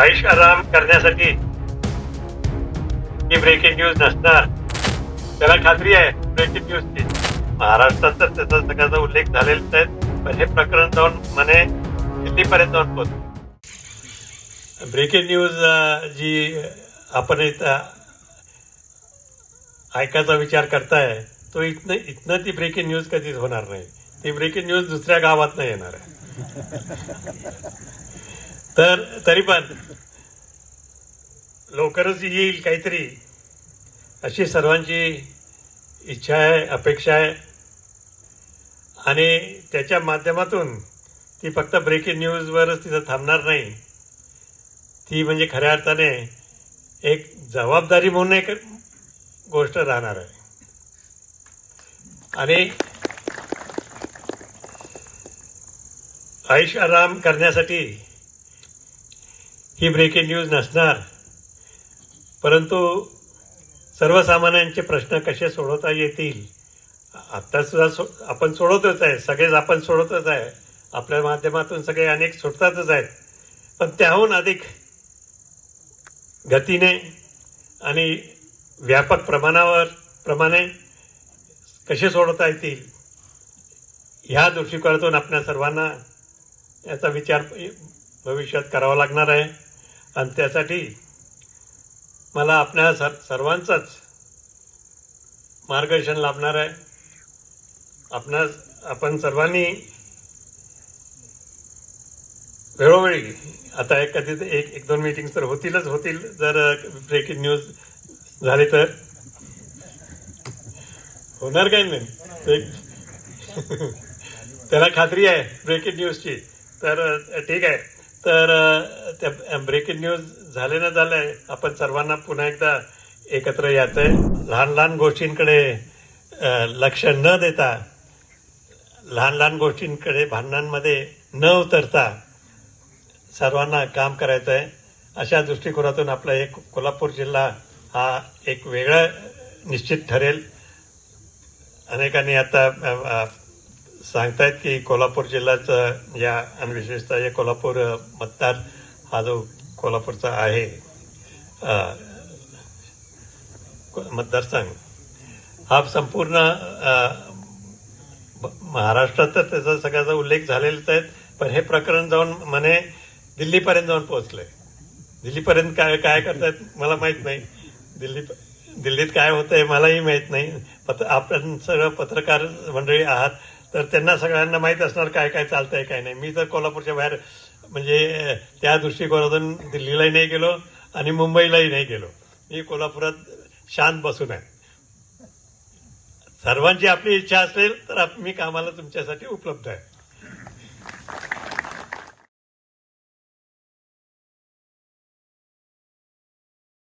आयुष आराम करण्यासाठी ही breaking news नसणार. त्याला खात्री आहे ब्रेकिंग न्यूजची महाराष्ट्रात तर त्याचा सगळ्याचा उल्लेख झालेलाच आहे पण हे प्रकरण जाऊन म्हणे दिल्लीपर्यंत जाऊन पोहोच ब्रेकिंग न्यूज जी आपण इथं ऐकायचा विचार करताय तो इथनं इथनं ती ब्रेकिंग न्यूज कधीच होणार नाही. ती ब्रेकिंग न्यूज दुसऱ्या गावात नाही येणार आहे. तर तरी पण लवकरच येईल काहीतरी. अशी सर्वांची इच्छा आहे अपेक्षा आहे. आणि त्याच्या माध्यमातून ती फक्त ब्रेकिंग न्यूजवरच तिथं थांबणार नाही. ती म्हणजे खऱ्या अर्थाने एक जबाबदारी म्हणून एक गोष्ट राहणार आहे. आणि आयुष्य आराम करण्यासाठी ही ब्रेकिंग न्यूज नसणार. परंतु सर्वसामान्यांचे प्रश्न कसे सोडवता येतील? आत्तासुद्धा सो आपण सोडवतच आहे. सगळेच आपण सोडवतच आहे. आपल्या माध्यमातून सगळे अनेक सुटतातच आहेत. पण त्याहून अधिक गतीने आणि व्यापक प्रमाणावर प्रमाणे कसे सोडवता येतील? ह्या दृष्टिकोनातून आपल्या सर्वांना याचा विचार भविष्यात करावा लागणार आहे. आणि त्यासाठी मला आपल्या सर सर्वांचाच मार्गदर्शन लाभणार आहे. आपणा आपण सर्वांनी वेळोवेळी आता एक कधी एक एक दोन मीटिंग तर होतीलच होतील. जर ब्रेकिंग न्यूज झाली तर. होणार काही नाही. त्याला खात्री आहे ब्रेकिंग न्यूजची तर ठीक आहे. तर त्या ब्रेकिंग न्यूज झाले ना झाले आपण सर्वांना पुन्हा एकदा एकत्र यायचंय. लहान लहान गोष्टींकडे लक्ष न देता लहान लहान गोष्टींकडे भांडणांमध्ये न उतरता सर्वांना काम करायचं आहे अशा दृष्टिकोनातून आपला एक कोल्हापूर जिल्हा हा एक वेगळा निश्चित ठरेल. अनेकांनी आता सांगतायत की कोल्हापूर जिल्ह्याचं या आणि विशेषतः या कोल्हापूर मतदार हा जो कोल्हापूरचा आहे मतदारसंघ हा संपूर्ण महाराष्ट्रात तर त्याचा सगळ्याचा उल्लेख झालेलाच आहे पण हे प्रकरण जाऊन म्हणे दिल्लीपर्यंत जाऊन पोहोचलंय. दिल्लीपर्यंत काय काय करतायत मला माहीत नाही. दिल्ली दिल्लीत काय होतंय मलाही माहीत नाही. पत्र आपण सगळं पत्रकार मंडळी आहात. तर त्यांना सगळ्यांना माहीत असणार काय काय चालतंय काय नाही. मी तर कोल्हापूरच्या बाहेर म्हणजे त्या दृष्टिकोनातून दिल्लीलाही नाही गेलो आणि मुंबईलाही नाही गेलो. मी कोल्हापुरात शांत बसून आहे. सर्वांची आपली इच्छा असेल तर मी कामाला तुमच्यासाठी उपलब्ध आहे.